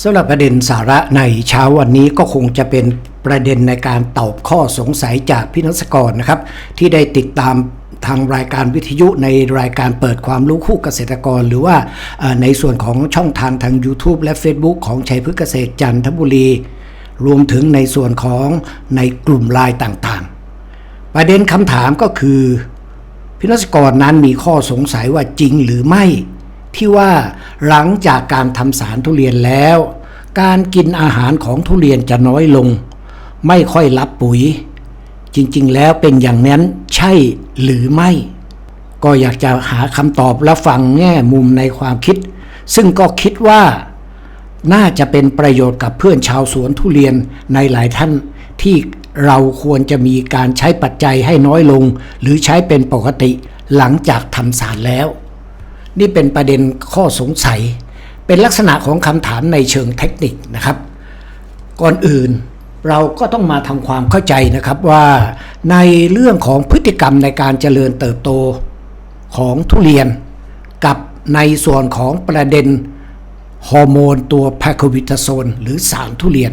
สำหรับประเด็นสาระในเช้าวันนี้ก็คงจะเป็นประเด็นในการตอบข้อสงสัยจากพี่นักกรนะครับ ที่ได้ติดตามทางรายการวิทยุในรายการเปิดความรู้คู่เกษตรกร หรือว่าในส่วนของช่องทางทาง YouTube และ Facebook ของชัยพฤกษ์เกษตรจันทบุรี รวมถึงในส่วนของในกลุ่มไลน์ต่างๆ ประเด็นคำถามก็คือพินักกรนั้นมีข้อสงสัยว่าจริงหรือไม่ ที่ว่าหลังจากการทำสารทุเรียนแล้ว การกินอาหารของทุเรียนจะน้อยลง ไม่ค่อยรับปุ๋ย จริงๆ แล้วเป็นอย่างนั้นใช่หรือไม่ ก็อยากจะหาคำตอบและฟังแง่มุมในความคิด ซึ่งก็คิดว่าน่าจะเป็นประโยชน์กับเพื่อนชาวสวนทุเรียนในหลายท่านที่เราควรจะมีการใช้ปัจจัยให้น้อยลง หรือใช้เป็นปกติหลังจากทำสารแล้ว นี่เป็นประเด็นข้อสงสัย เป็นลักษณะของคำถามในเชิงเทคนิคนะครับ ก่อนอื่นเราก็ต้องมาทำความเข้าใจนะครับว่าในเรื่องของพฤติกรรมในการเจริญเติบโตของทุเรียน กับในส่วนของประเด็นฮอร์โมนตัวแพคโควิตาโซนหรือสารทุเรียน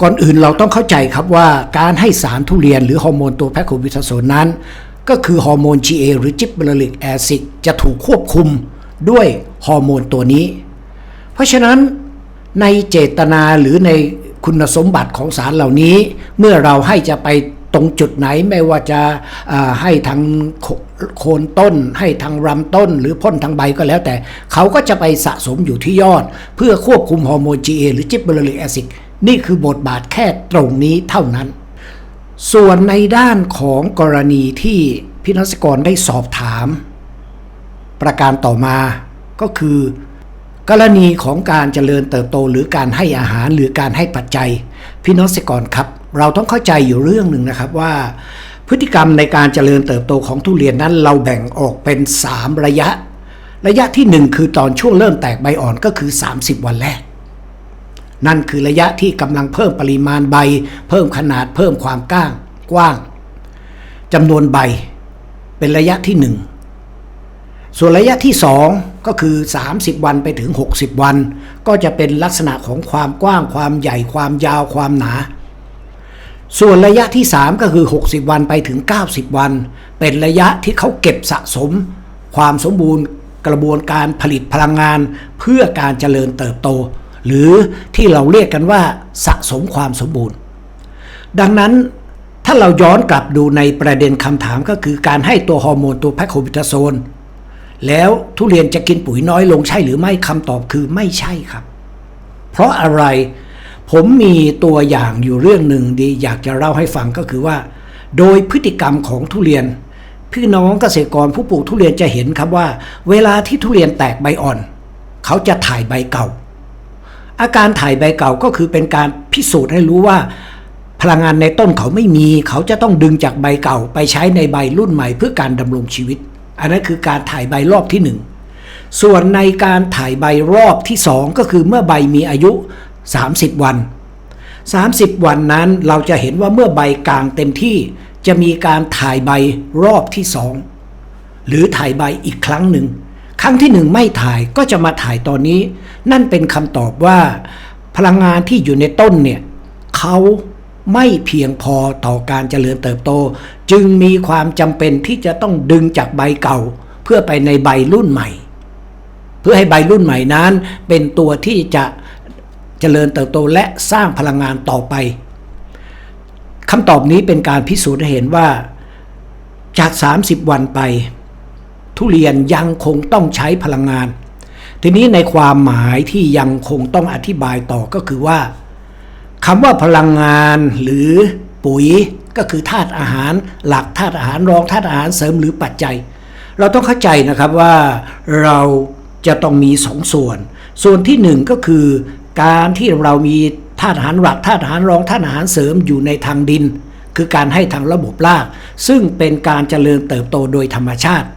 ก่อนอื่นเราต้องเข้าใจครับว่าการให้สารทุเรียนหรือฮอร์โมนตัวแพคโควิตาโซนนั้น ก็คือฮอร์โมน GA หรือจิบเบอริกแอซิดจะถูกควบคุมด้วยฮอร์โมนตัวนี้ เพราะฉะนั้นในเจตนาหรือในคุณสมบัติของสารเหล่านี้ เมื่อเราให้จะไปตรงจุดไหนไม่ว่าจะให้ทางโคนต้น ให้ทางลำต้น หรือพ่นทางใบก็แล้วแต่ เขาก็จะไปสะสมอยู่ที่ยอด เพื่อควบคุมฮอร์โมน GA หรือจิบเบอริกแอซิดนี่คือบทบาทแค่ตรงนี้เท่านั้น ส่วนในด้านของกรณีที่พี่นักกรได้สอบถาม ประการต่อมาก็คือ กรณีของการเจริญเติบโตหรือการให้อาหารหรือการให้ปัจจัยพี่น้องเกรครับ เราต้องเข้าใจอยู่เรื่องหนึ่งนะครับว่า พฤติกรรมในการเจริญเติบโตของทุเรียนนั้นเราแบ่งออกเป็น 3 ระยะ ระยะทีหนึ่1 คือตอนช่วงเริ่มแตกใบอ่อนก็คือ 30 วันแรก นั่นคือระยะที่กำลังเพิ่มปริมาณใบ เพิ่มขนาดเพิ่มความก้าง กว้างจำนวนใบ เป็นระยะที่หนึ่งส่วนระยะที่ 2 ก็คือ 30 วันไปถึง 60 วัน ก็จะเป็นลักษณะของความกว้างความใหญ่ความยาวความหนา ส่วนระยะที่ 3 ก็คือ 60 วันไปถึง 90 วัน เป็นระยะที่เขาเก็บสะสม ความสมบูรณ์กระบวนการผลิตพลังงานเพื่อการเจริญเติบโต หรือที่เราเรียกกันว่าสะสมความสมบูรณ์ ดังนั้นถ้าเราย้อนกลับดูในประเด็นคำถามก็คือการให้ตัวฮอร์โมนตัวแพคโคบิตาโซน แล้วทุเรียนจะกินปุ๋ยน้อยลงใช่หรือไม่คำตอบคือไม่ใช่ครับ เพราะอะไรผมมีตัวอย่างอยู่เรื่องหนึ่งดีอยากจะเล่าให้ฟังก็คือว่า โดยพฤติกรรมของทุเรียน พี่น้องเกษตรกรผู้ปลูกทุเรียนจะเห็นครับว่า เวลาที่ทุเรียนแตกใบอ่อน เขาจะถ่ายใบเก่า อาการถ่ายใบเก่าก็คือเป็นการพิสูจน์ให้รู้ว่า พลังงานในต้นเขาไม่มี เขาจะต้องดึงจากใบเก่าไปใช้ในใบรุ่นใหม่เพื่อการดำรงชีวิต อันนั้นคือการถ่ายใบรอบที่หนึ่งส่วนในการถ่ายใบรอบที่สองก็คือเมื่อใบมีอายุ 30 วัน 30 วันนั้นเราจะเห็นว่าเมื่อใบกลางเต็มที่ จะมีการถ่ายใบรอบที่สองหรือถ่ายใบอีกครั้งหนึ่ง ครั้งที่หนึ่งไม่ถ่ายก็จะมาถ่ายตอนนี้ นั่นเป็นคำตอบว่า พลังงานที่อยู่ในต้นเนี่ยเขาไม่เพียงพอต่อการเจริญเติบโต จึงมีความจำเป็นที่จะต้องดึงจากใบเก่า เพื่อไปในใบรุ่นใหม่ เพื่อให้ใบรุ่นใหม่นั้น เป็นตัวที่จะเจริญเติบโตและสร้างพลังงานต่อไปคำตอบนี้เป็นการพิสูจน์ให้เห็นว่าจาก 30 วันไป ทุเรียนยังคงต้องใช้พลังงาน ทีนี้ในความหมายที่ยังคงต้องอธิบายต่อก็คือว่าคำว่าพลังงานหรือปุ๋ยก็คือธาตุอาหารหลักธาตุอาหารรองธาตุอาหารเสริมหรือปัจจัย เราต้องเข้าใจนะครับว่าเราจะต้องมีสองส่วน ส่วนที่หนึ่งก็คือ การที่เรามีธาตุอาหารหลักธาตุอาหารรองธาตุอาหารเสริมอยู่ในทางดิน คือการให้ทางระบบราก ซึ่งเป็นการเจริญเติบโตโดยธรรมชาติ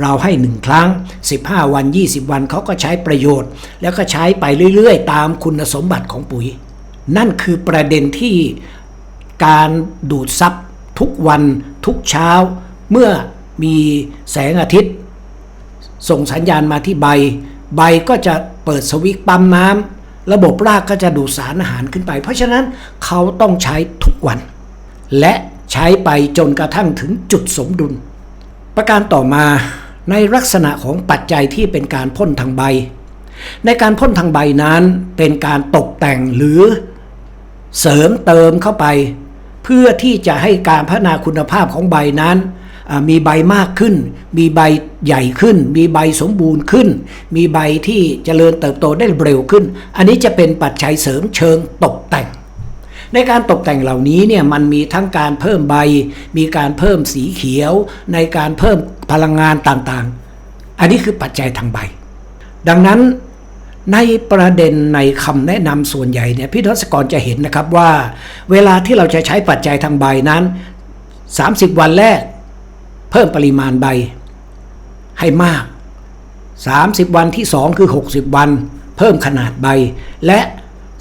เราให้หนึ่งครั้ง 15 วัน 20 วันเขาก็ใช้ประโยชน์ แล้วก็ใช้ไปเรื่อยๆ ตามคุณสมบัติของปุ๋ย นั่นคือประเด็นที่การดูดซับทุกวันทุกเช้า เมื่อมีแสงอาทิตย์ ส่งสัญญาณมาที่ใบ ใบก็จะเปิดสวิตช์ปั๊มน้ำระบบรากก็จะดูดสารอาหารขึ้นไป เพราะฉะนั้นเขาต้องใช้ทุกวัน และใช้ไปจนกระทั่งถึงจุดสมดุล ประการต่อมาในลักษณะของปัจจัยที่เป็นการพ่นทางใบ ในการพ่นทางใบนั้นเป็นการตกแต่งหรือเสริมเติมเข้าไป เพื่อที่จะให้การพัฒนาคุณภาพของใบนั้นมีใบมากขึ้น มีใบใหญ่ขึ้น มีใบสมบูรณ์ขึ้น มีใบที่เจริญเติบโตได้เร็วขึ้น อันนี้จะเป็นปัจจัยเสริมเชิงตกแต่ง ในการตกแต่งเหล่านี้เนี่ยมันมีทั้งการเพิ่มใบ มีการเพิ่มสีเขียว ในการเพิ่มพลังงานต่างๆ อันนี้คือปัจจัยทางใบ ดังนั้นในประเด็นในคำแนะนำส่วนใหญ่เนี่ยพี่ทศกรจะเห็นนะครับว่า เวลาที่เราจะใช้ปัจจัยทางใบนั้น 30 วันแรก เพิ่มปริมาณใบให้มาก 30 วันที่ 2 คือ 60 วัน เพิ่มขนาดใบ และ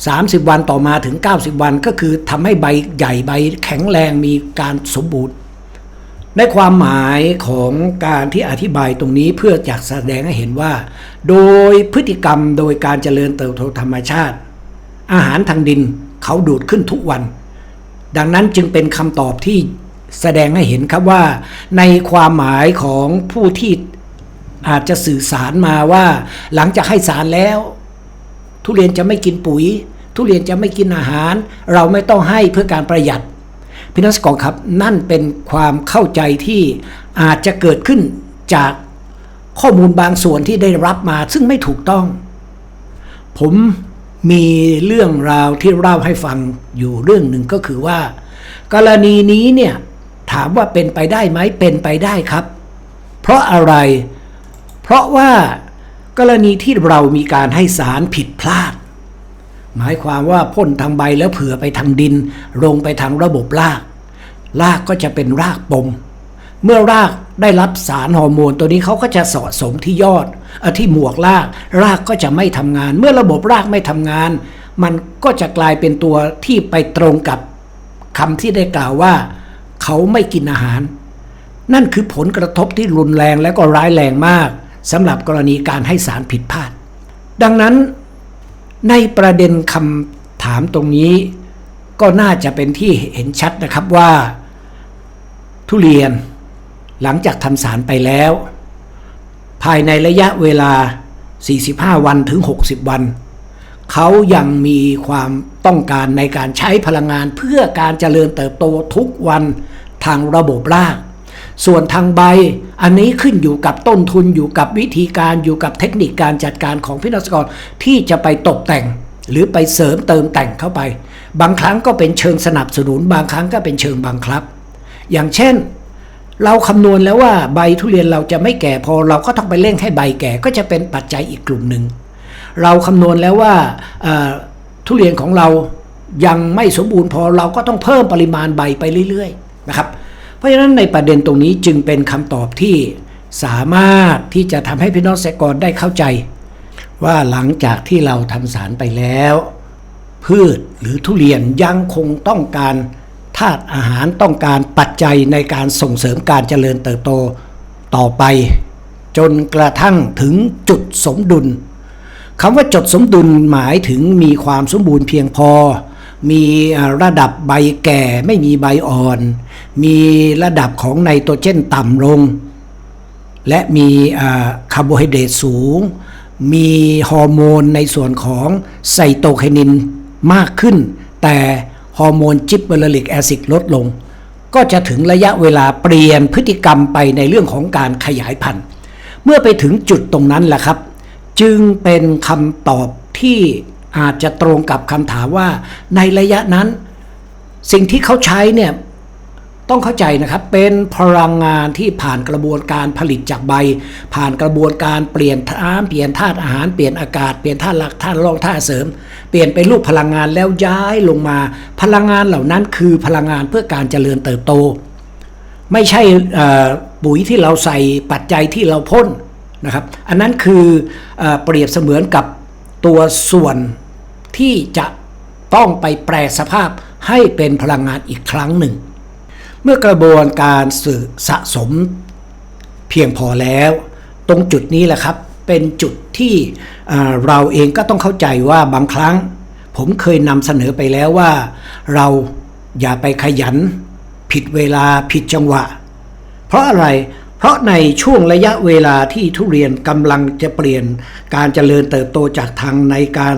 30 วันต่อมาถึง 90 วันก็คือทำให้ใบใหญ่ใบแข็งแรงมีการสมบูรณ์ ในความหมายของการที่อธิบายตรงนี้เพื่ออยากแสดงให้เห็นว่า โดยพฤติกรรมโดยการเจริญเติบโตธรรมชาติ อาหารทางดินเขาดูดขึ้นทุกวัน ดังนั้นจึงเป็นคำตอบที่แสดงให้เห็นครับว่า ในความหมายของผู้ที่อาจจะสื่อสารมาว่า หลังจากให้สารแล้ว ทุเรียนจะไม่กินปุ๋ย ทุเรียนจะไม่กินอาหาร เราไม่ต้องให้เพื่อการประหยัดพี่นักสกรครับนั่นเป็นความเข้าใจที่อาจจะเกิดขึ้นจากข้อมูลบางส่วนที่ได้รับมาซึ่งไม่ถูกต้อง ผมมีเรื่องราวที่เล่าให้ฟังอยู่เรื่องหนึ่งก็คือว่า กรณีนี้เนี่ยถามว่าเป็นไปได้ไหมเป็นไปได้ครับ เพราะอะไร เพราะว่า กรณีที่เรามีการให้สารผิดพลาด หมายความว่าพ่นทางใบแล้วเผื่อไปทางดิน ลงไปทางระบบราก รากก็จะเป็นรากปม เมื่อรากได้รับสารฮอร์โมนตัวนี้เขาก็จะสะสมที่ยอดเอ่อที่หมวกราก รากก็จะไม่ทำงาน เมื่อระบบรากไม่ทำงาน มันก็จะกลายเป็นตัวที่ไปตรงกับคำที่ได้กล่าวว่า เขาไม่กินอาหาร นั่นคือผลกระทบที่รุนแรงและก็ร้ายแรงมาก สำหรับกรณีการให้สารผิดพลาด ดังนั้นในประเด็นคำถามตรงนี้ ก็น่าจะเป็นที่เห็นชัดนะครับว่า ทุเรียนหลังจากทำสารไปแล้ว ภายในระยะเวลา 45 วันถึง 60 วัน เขายังมีความต้องการในการใช้พลังงานเพื่อการเจริญเติบโตทุกวันทางระบบราก ส่วนทางใบ อันนี้ขึ้นอยู่กับต้นทุนอยู่กับวิธีการอยู่กับเทคนิคการจัดการของพินักกรที่จะไปตกแต่ง หรือไปเสริมเติมแต่งเข้าไป บางครั้งก็เป็นเชิงสนับสนุน บางครั้งก็เป็นเชิงบังคับ อย่างเช่น เราคำนวณแล้วว่าใบทุเรียนเราจะไม่แก่พอเราก็ต้องไปเร่งให้ใบแก่ก็จะเป็นปัจจัยอีกกลุ่มหนึ่งเราคำนวณแล้วว่าทุเรียนของเรายังไม่สมบูรณ์พอเราก็ต้องเพิ่มปริมาณใบไปเรื่อยๆนะครับ เพราะฉะนั้นในประเด็นตรงนี้จึงเป็นคำตอบที่สามารถที่จะทำให้พี่น้องเกษตรกรได้เข้าใจ ว่าหลังจากที่เราทำสารไปแล้ว พืชหรือทุเรียนยังคงต้องการธาตุอาหารต้องการปัจจัยในการส่งเสริมการเจริญเติบโตต่อไป จนกระทั่งถึงจุดสมดุลคำว่าจุดสมดุลหมายถึงมีความสมบูรณ์เพียงพอ มีระดับใบแก่ไม่มีใบอ่อน มีระดับของไนโตรเจนต่ำลง และมีคาร์โบไฮเดรตสูง มีฮอร์โมนในส่วนของไซโตไคนินมากขึ้น แต่ฮอร์โมนจิบเบอร์ลิกแอซิดลดลง ก็จะถึงระยะเวลาเปลี่ยนพฤติกรรมไปในเรื่องของการขยายพันธุ์ เมื่อไปถึงจุดตรงนั้นแหละครับ จึงเป็นคำตอบที่ อาจจะตรงกับคำถามว่าในระยะนั้น สิ่งที่เขาใช้เนี่ยต้องเข้าใจนะครับ เป็นพลังงานที่ผ่านกระบวนการผลิตจากใบ ผ่านกระบวนการเปลี่ยนน้ำเปลี่ยนธาตุอาหารเปลี่ยนอากาศเปลี่ยนธาตุหลักธาตุรองธาตุเสริม เปลี่ยนเป็นรูปพลังงานแล้วย้ายลงมา พลังงานเหล่านั้นคือพลังงานเพื่อการเจริญเติบโต ไม่ใช่ปุ๋ยที่เราใส่ปัจจัยที่เราพ่นนะครับ อันนั้นคือเออเปรียบเสมือนกับตัวส่วน ที่จะต้องไปแปลสภาพให้เป็นพลังงานอีกครั้งหนึ่ง เมื่อกระบวนการสื่อสะสมเพียงพอแล้ว ตรงจุดนี้แหละครับ เป็นจุดที่เอ่อเราเองก็ต้องเข้าใจว่าบางครั้ง ผมเคยนำเสนอไปแล้วว่า เราอย่าไปขยัน ผิดเวลาผิดจังหวะ เพราะอะไร เพราะในช่วงระยะเวลาที่ทุเรียนกำลังจะเปลี่ยนการเจริญเติบโตจากทางในการ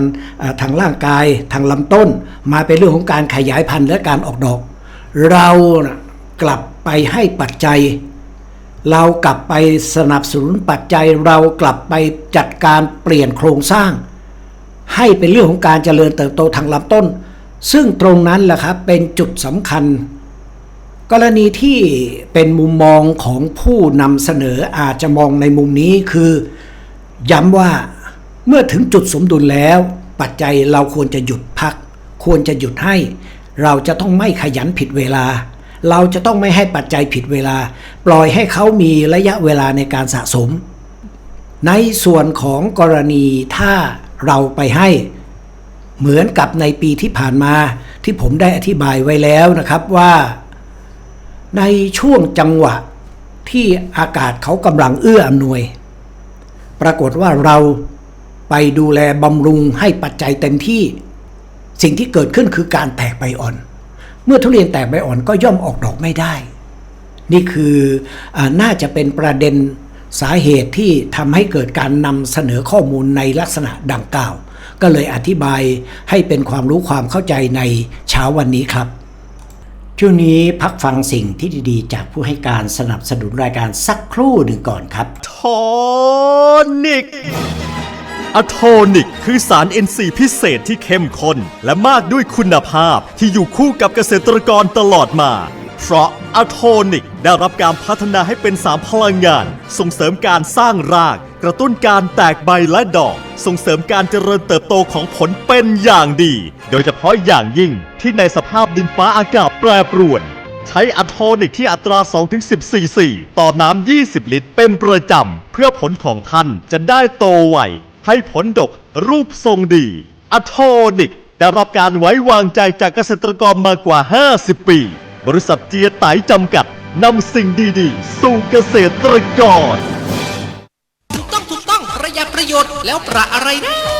ทางร่างกายทางลำต้น มาเป็นเรื่องของการขยายพันธุ์และการออกดอก เรากลับไปให้ปัจจัย เรากลับไปสนับสนุนปัจจัย เรากลับไปจัดการเปลี่ยนโครงสร้าง ให้เป็นเรื่องของการเจริญเติบโตทางลำต้น ซึ่งตรงนั้นแหละครับเป็นจุดสำคัญ กรณีที่เป็นมุมมองของผู้นำเสนออาจจะมองในมุมนี้คือ ย้ำว่าเมื่อถึงจุดสมดุลแล้ว ปัจจัยเราควรจะหยุดพัก ควรจะหยุดให้ เราจะต้องไม่ขยันผิดเวลา เราจะต้องไม่ให้ปัจจัยผิดเวลา ปล่อยให้เขามีระยะเวลาในการสะสม ในส่วนของกรณีถ้าเราไปให้เหมือนกับในปีที่ผ่านมาที่ผมได้อธิบายไว้แล้วนะครับว่า ในช่วงจังหวะที่อากาศเขากำลังเอื้ออำนวย ปรากฏว่าเราไปดูแลบำรุงให้ปัจจัยเต็มที่ สิ่งที่เกิดขึ้นคือการแตกใบอ่อน เมื่อทุเรียนแตกใบอ่อนก็ย่อมออกดอกไม่ได้ นี่คืออน่าจะเป็นประเด็นสาเหตุที่ทำให้เกิดการนำเสนอข้อมูลในลักษณะดังกล่าว ก็เลยอธิบายให้เป็นความรู้ความเข้าใจในเช้าวันนี้ครับ ช่วงนี้พักฟังสิ่งที่ดีๆ จากผู้ให้การสนับสนุนรายการสักครู่หนึ่งก่อนครับโทนิกอะโทนิก คือสาร NC พิเศษที่เข้มข้น และมากด้วยคุณภาพที่อยู่คู่กับเกษตรกรตลอดมา เพราะอะโทนิกได้รับการพัฒนาให้เป็นสารพลังงาน ส่งเสริมการสร้างราก กระตุ้นการแตกใบและดอก ส่งเสริมการเจริญเติบโตของผลเป็นอย่างดี โดยเฉพาะอย่างยิ่งที่ในสภาพดินฟ้าอากาศแปรปรวน ใช้อะโทนิกที่อัตรา 2-10ซีซีต่อน้ำ 20 ลิตร เป็นประจำ เพื่อผลของท่านจะได้โตไว ให้ผลดกรูปทรงดีอะโทนิกได้รับการไว้วางใจจากเกษตรกรมากว่า 50 ปี บริษัทเจียไตจำกัดนำสิ่งดีๆ สู่เกษตรกร ประโยชน์แล้วประอะไรนะ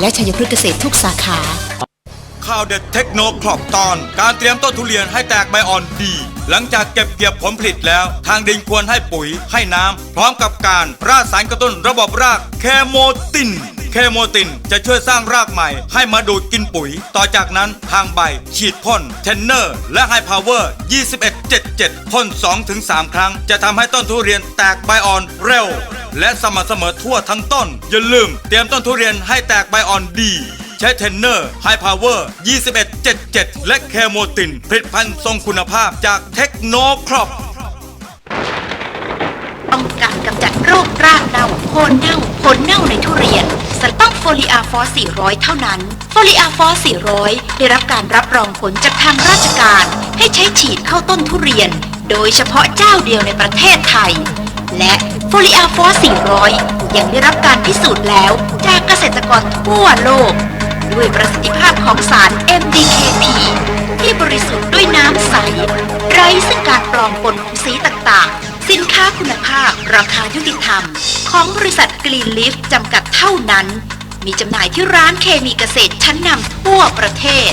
และชัยพฤกษ์เกษตรทุกสาขา ข่าวเด็ดเทคโนครอบตอน การเตรียมต้นทุเรียนให้แตกใบอ่อนดี หลังจากเก็บเกี่ยวผลผลิตแล้ว ทางดินควรให้ปุ๋ยให้น้ำพร้อมกับการราดสารกระตุ้นระบบรากแคโมติน แคโมตินจะช่วยสร้างรากใหม่ ให้มาดูดกินปุ๋ย ต่อจากนั้นทางใบ ฉีดพ่นเทนเนอร์ และไฮพาวเวอร์2177พ่น2-3 ครั้ง จะทำให้ต้นทุเรียนแตกใบอ่อนเร็ว และสม่ำเสมอทั่วทั้งต้น อย่าลืมเตรียมต้นทุเรียนให้แตกใบอ่อนดีใช้เทนเนอร์ไฮพาวเวอร์2177 และแคโมติน ผลิตภัณฑ์ทรงคุณภาพจากเทคโนครอปป้องกันกำจัดโรครากเน่าโคนเน่าผลเน่าในทุเรียน ฟลิอาฟอส400 เท่านั้น โฟลิอาฟอส400 ได้รับการรับรองผลจากทางราชการ ให้ใช้ฉีดเข้าต้นทุเรียน โดยเฉพาะเจ้าเดียวในประเทศไทย และโฟลิอาฟอส400 ยังได้รับการพิสูจน์แล้วจากเกษตรกรทั่วโลก ด้วยประสิทธิภาพของสาร MDKP ที่บริสุทธิ์ด้วยน้ำใส ไร้ซึ่งการปลอมปนของสีต่างๆ สินค้าคุณภาพราคายุติธรรม ของบริษัทกรีนลิฟจำกัดเท่านั้น มีจำหน่ายที่ร้านเคมีเกษตรชั้นนำทั่วประเทศ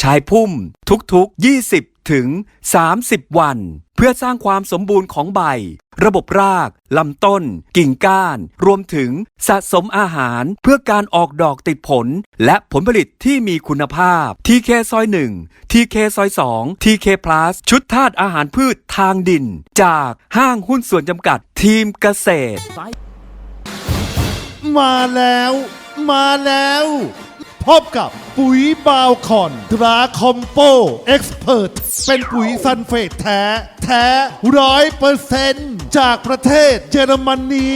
ชายพุ่มทุกๆ 20 ถึง 30 วัน เพื่อสร้างความสมบูรณ์ของใบ ระบบราก ลำต้น กิ่งก้าน รวมถึงสะสมอาหารเพื่อการออกดอกติดผล และผลผลิตที่มีคุณภาพ TK ซอย1 TK ซอย2 TK Plus ชุดธาตุอาหารพืชทางดิน จากห้างหุ้นส่วนจำกัดทีมเกษตร มาแล้ว มาแล้ว พบกับปุ๋ยบาวคอนตราคอมโปเอ็กซ์เพรสเป็นปุ๋ยซันเฟตแท้ แท้ร้อยเปอร์เซนต์จากประเทศเยอรมนี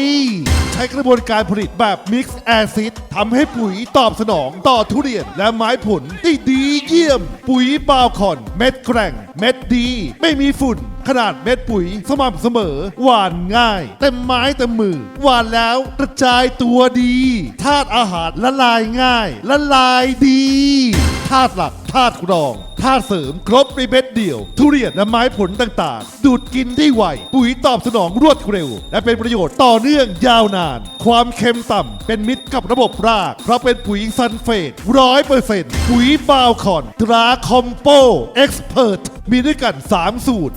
ใช้กระบวนการผลิตแบบมิกซ์แอซิดทำให้ปุ๋ยตอบสนองต่อทุเรียนและไม้ผลได้ดีเยี่ยม ปุ๋ยบาวคอน เม็ดแกร่ง เม็ดดี ไม่มีฝุ่น ขนาดเม็ดปุ๋ย สม่ำเสมอ หวานง่าย เต็มไม้เต็มมือ หวานแล้วกระจายตัวดีธาตุอาหารละลายง่าย ละลายดีธาตุหลักธาตุรองธาตุเสริมครบในเม็ดเดียว ทุเรียนและไม้ผลต่างๆ ดูดกินได้ไว ปุ๋ยตอบสนองรวดเร็ว และเป็นประโยชน์ต่อเนื่องยาวนาน ความเค็มต่ำเป็นมิตรกับระบบราก เพราะเป็นปุ๋ยซันเฟตร้อยเปอร์เซ็นต์ปุ๋ยบาวคอนตราคอมโปเอ็กซ์เพรสมีด้วยกัน 3 สูตร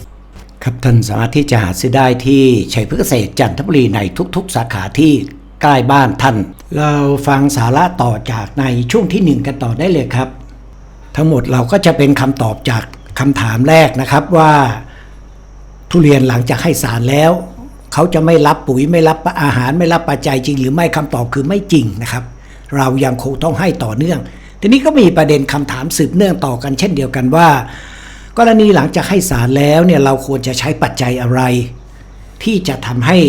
ครับท่านสามารถที่จะหาซื้อได้ที่ชัยพฤกษเกษตรจันทบุรีในทุกๆ สาขาที่ใกล้บ้านท่าน เราฟังสาระต่อจากในช่วงที่หนึ่งกันต่อได้เลยครับ ทั้งหมดเราก็จะเป็นคำตอบจากคำถามแรกนะครับว่า ทุเรียนหลังจากให้สารแล้ว เขาจะไม่รับปุ๋ยไม่รับอาหารไม่รับปัจจัยจริง หรือไม่คำตอบคือไม่จริงนะครับ เรายังคงต้องให้ต่อเนื่อง ทีนี้ก็มีประเด็นคำถามสืบเนื่องต่อกันเช่นเดียวกันว่า กรณีหลังจากให้สารแล้วเนี่ยเราควรจะใช้ปัจจัยอะไร ที่จะทำให้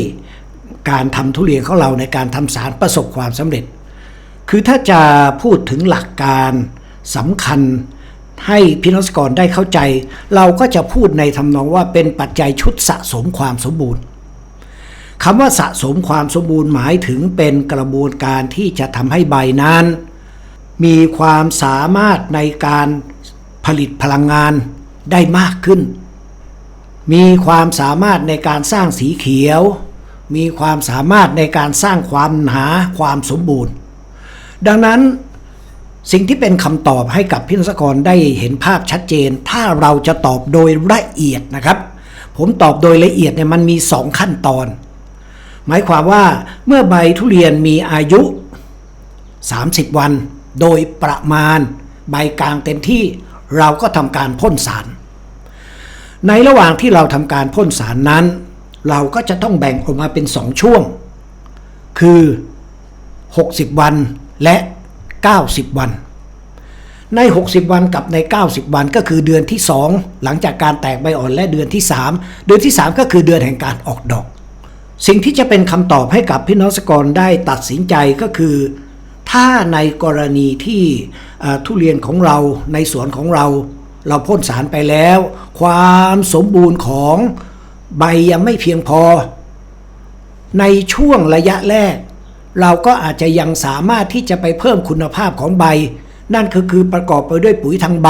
การทำทุเรียนของเราในการทำสารประสบความสำเร็จ คือถ้าจะพูดถึงหลักการสำคัญให้พี่น้องเกรได้เข้าใจ เราก็จะพูดในทำนองว่าเป็นปัจจัยชุดสะสมความสมบูรณ์คำว่าสะสมความสมบูรณ์หมายถึงเป็นกระบวนการที่จะทำให้ใบนั้น มีความสามารถในการผลิตพลังงาน ได้มากขึ้น มีความสามารถในการสร้างสีเขียว มีความสามารถในการสร้างความหนาความสมบูรณ์ ดังนั้นสิ่งที่เป็นคำตอบให้กับพินสกรได้เห็นภาพชัดเจน ถ้าเราจะตอบโดยละเอียดนะครับ ผมตอบโดยละเอียดเนี่ยมันมี2ขั้นตอน หมายความว่าเมื่อใบทุเรียนมีอายุ 30 วัน โดยประมาณ ใบกลางเต็มที่ เราก็ทำการพ่นสาร ในระหว่างที่เราทำการพ่นสารนั้น เราก็จะต้องแบ่งออกมาเป็น2ช่วง คือ 60 วันและ 90 วัน ใน 60 วันกับใน 90 วันก็คือเดือนที่ 2 หลังจากการแตกใบอ่อนและเดือนที่ 3 เดือนที่ 3 ก็คือเดือนแห่งการออกดอก สิ่งที่จะเป็นคำตอบให้กับพี่น้องเกษตรกรได้ตัดสินใจก็คือ ถ้าในกรณีที่ทุเรียนของเราในสวนของเรา เราพ่นสารไปแล้ว ความสมบูรณ์ของใบยังไม่เพียงพอ ในช่วงระยะแรก เราก็อาจจะยังสามารถที่จะไปเพิ่มคุณภาพของใบ นั่นก็คือประกอบไปด้วยปุ๋ยทางใบ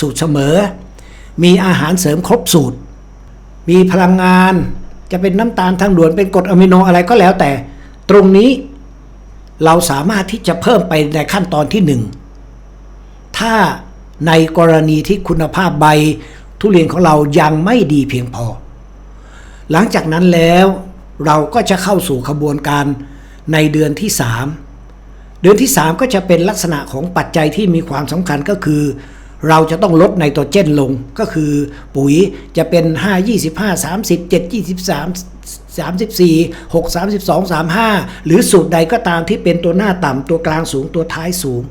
สูตรเสมอ มีอาหารเสริมครบสูตร มีพลังงานจะเป็นน้ำตาลทางด่วนเป็นกรดอะมิโนอะไรก็แล้วแต่ ตรงนี้ เราสามารถที่จะเพิ่มไปในขั้นตอนที่หนึ่งถ้าในกรณีที่คุณภาพใบทุเรียนของเรายังไม่ดีเพียงพอ หลังจากนั้นแล้วเราก็จะเข้าสู่ขบวนการในเดือนที่ 3 เดือนที่ 3 ก็จะเป็นลักษณะของปัจจัยที่มีความสำคัญก็คือ เราจะต้องลดไนโตรเจนลงก็คือปุ๋ยจะเป็น 5 25 30 7 23 34 6 32 35 หรือสูตรใดก็ตามที่เป็นตัวหน้าต่ำตัวกลางสูงตัวท้ายสูง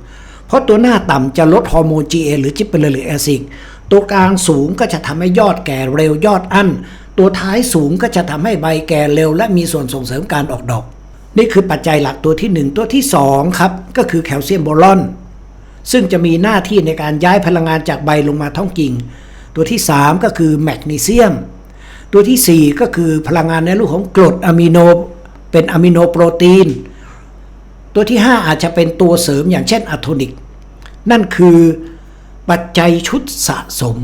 เพราะตัวหน้าต่ำจะลดฮอร์โมน GA หรือจิปเปอร์ลิกแอซิดตัวกลางสูงก็จะทำให้ยอดแก่เร็วยอดอั้น ตัวท้ายสูงก็จะทำให้ใบแก่เร็ว และมีส่วนส่งเสริมการออกดอก นี่คือปัจจัยหลักตัวที่ 1 ตัวที่2ครับก็คือแคลเซียมโบรอนซึ่งจะมีหน้าที่ในการย้ายพลังงานจากใบลงมาท้องกิ่ง ตัวที่ 3 ก็คือแมกนีเซียม ตัวที่ 4 ก็คือพลังงานในรูปของกรดอะมิโนเป็นอะมิโนโปรตีน ตัวที่ 5 อาจจะเป็นตัวเสริมอย่างเช่นอะโทนิก นั่นคือปัจจัยชุดสะสม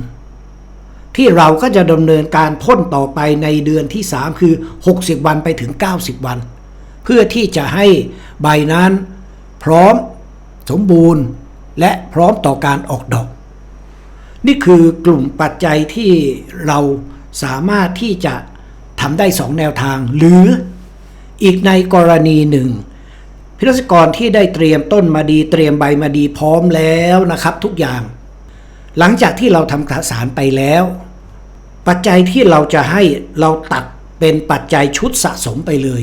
ที่เราก็จะดำเนินการพ่นต่อไปในเดือนที่ 3 คือ 60 วันไปถึง 90 วัน เพื่อที่จะให้ใบนั้นพร้อมสมบูรณ์และพร้อมต่อการออกดอก นี่คือกลุ่มปัจจัยที่เรา สามารถที่จะทำได้สองแนวทาง หรืออีกในกรณีหนึ่งพิรัศกรที่ได้เตรียมต้นมาดีเตรียมใบมาดีพร้อมแล้วนะครับทุกอย่าง หลังจากที่เราทำกสารไปแล้ว ปัจจัยที่เราจะให้เราตัดเป็นปัจจัยชุดสะสมไปเลย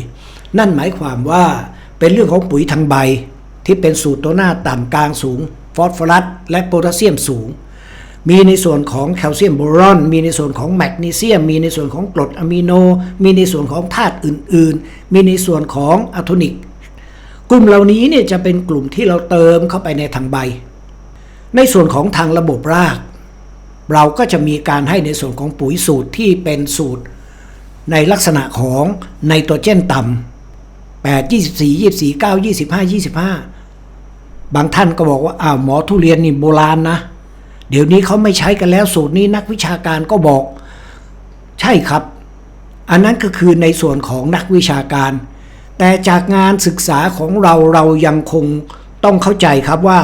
นั่นหมายความว่าเป็นเรื่องของปุ๋ยทางใบ ที่เป็นสูตรตัวหน้าต่ำกลางสูง ฟอสฟอรัสและโพแทสเซียมสูง มีในส่วนของแคลเซียมโบรอน มีในส่วนของแมกนีเซียม มีในส่วนของกรดอะมิโน มีในส่วนของธาตุอื่น ๆ มีในส่วนของอะโทนิก กลุ่มเหล่านี้เนี่ยจะเป็นกลุ่มที่เราเติมเข้าไปในทางใบ ในส่วนของทางระบบราก เราก็จะมีการให้ในส่วนของปุ๋ยสูตรที่เป็นสูตร ในลักษณะของไนโตรเจนต่ำ8 24 24 9 25 25 บางท่านก็บอกว่าอ้าวหมอทุเรียนนี่โบราณนะ เดี๋ยวนี้เขาไม่ใช้กันแล้วสูตรนี้นักวิชาการก็บอก ใช่ครับ อันนั้นก็คือในส่วนของนักวิชาการ แต่จากงานศึกษาของเราเรายังคงต้องเข้าใจครับว่า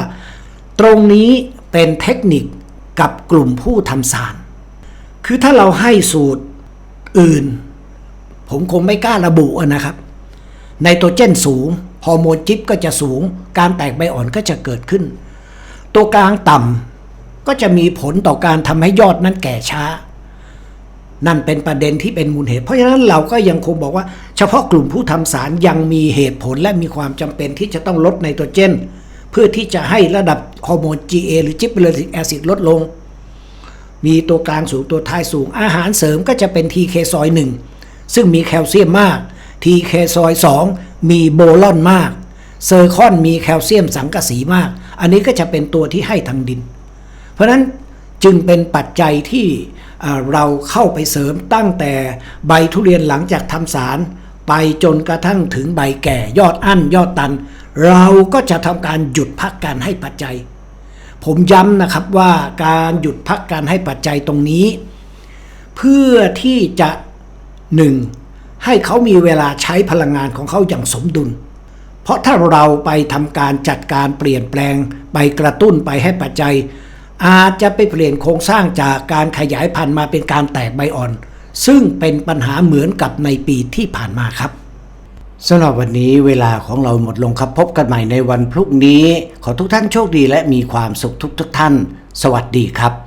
ตรงนี้เป็นเทคนิคกับกลุ่มผู้ทำสาร คือถ้าเราให้สูตรอื่น ผมคงไม่กล้าระบุนะครับไนโตรเจนสูงฮอร์โมนจิ๊บก็จะสูง การแตกใบอ่อนก็จะเกิดขึ้น ตัวกลางต่ำ ก็จะมีผลต่อการทำให้ยอดนั้นแก่ช้า นั่นเป็นประเด็นที่เป็นมูลเหตุ เพราะฉะนั้นเราก็ยังคงบอกว่า เฉพาะกลุ่มผู้ทำสารยังมีเหตุผลและมีความจำเป็นที่จะต้องลดไนโตรเจน เพื่อที่จะให้ระดับฮอร์โมน GA หรือจิบเบอริกแอซิดลดลง มีตัวกลางสูงตัวท้ายสูง อาหารเสริมก็จะเป็น TK ซอย1ซึ่งมีแคลเซียมมาก TK ซอย2มีโบลอนมากเซอร์คอนมีแคลเซียมสังกะสีมาก อันนี้ก็จะเป็นตัวที่ให้ทางดิน เพราะนั้นจึงเป็นปัจจัยที่เราเข้าไปเสริมตั้งแต่ใบทุเรียนหลังจากทำสาร ไปจนกระทั่งถึงใบแก่ยอดอั้นยอดตัน เราก็จะทำการหยุดพักการให้ปัจจัย ผมย้ำนะครับว่าการหยุดพักการให้ปัจจัยตรงนี้ เพื่อที่จะหนึ่งให้เขามีเวลาใช้พลังงานของเขาอย่างสมดุล เพราะถ้าเราไปทำการจัดการเปลี่ยนแปลง ไปกระตุ้นไปให้ปัจจัย อาจจะไปเปลี่ยนโครงสร้างจากการขยายพันธุ์มาเป็นการแตกใบอ่อน ซึ่งเป็นปัญหาเหมือนกับในปีที่ผ่านมาครับสำหรับวันนี้เวลาของเราหมดลงครับพบกันใหม่ในวันพรุ่งนี้ ขอทุกท่านโชคดีและมีความสุขทุกทุกท่าน สวัสดีครับ